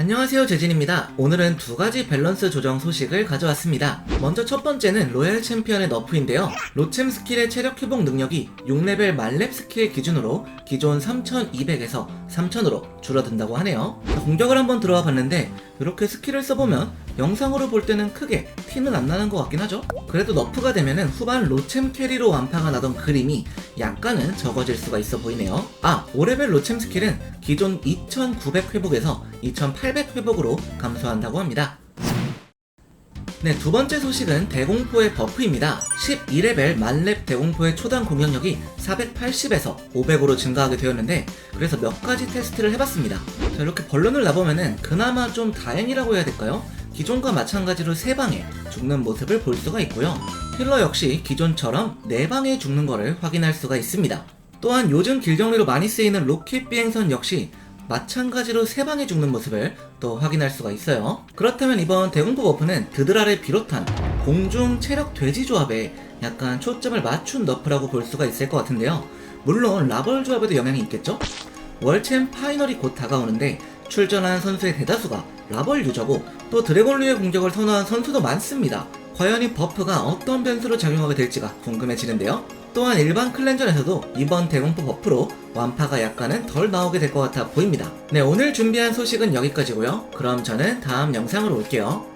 안녕하세요 재진입니다. 오늘은 두 가지 밸런스 조정 소식을 가져왔습니다. 먼저 첫 번째는 로얄 챔피언의 너프인데요. 로챔 스킬의 체력 회복 능력이 6레벨 만렙 스킬 기준으로 기존 3200에서 3000으로 줄어든다고 하네요. 공격을 한번 들어와 봤는데 이렇게 스킬을 써보면 영상으로 볼 때는 크게 티는 안 나는 것 같긴 하죠. 그래도 너프가 되면은 후반 로챔 캐리로 완파가 나던 그림이 약간은 적어질 수가 있어 보이네요. 아, 5레벨 로챔 스킬은 기존 2900 회복에서 2800 회복으로 감소한다고 합니다. 네, 두 번째 소식은 대공포의 버프입니다. 12레벨 만렙 대공포의 초당 공격력이 480에서 500으로 증가하게 되었는데, 그래서 몇 가지 테스트를 해봤습니다. 자, 이렇게 번론을 나보면은 그나마 좀 다행이라고 해야 될까요? 기존과 마찬가지로 세 방에 죽는 모습을 볼 수가 있고요. 힐러 역시 기존처럼 네 방에 죽는 것을 확인할 수가 있습니다. 또한 요즘 길정리로 많이 쓰이는 로켓 비행선 역시 마찬가지로 세 방에 죽는 모습을 또 확인할 수가 있어요. 그렇다면 이번 대공포 버프는 드드라를 비롯한 공중 체력 돼지 조합에 약간 초점을 맞춘 너프라고 볼 수가 있을 것 같은데요. 물론 라벌 조합에도 영향이 있겠죠? 월챔 파이널이 곧 다가오는데 출전한 선수의 대다수가 라벌 유저고 또 드래곤류의 공격을 선호한 선수도 많습니다. 과연 이 버프가 어떤 변수로 작용하게 될지가 궁금해지는데요. 또한 일반 클렌전에서도 이번 대공포 버프로 완파가 약간은 덜 나오게 될 것 같아 보입니다. 네, 오늘 준비한 소식은 여기까지고요. 그럼 저는 다음 영상으로 올게요.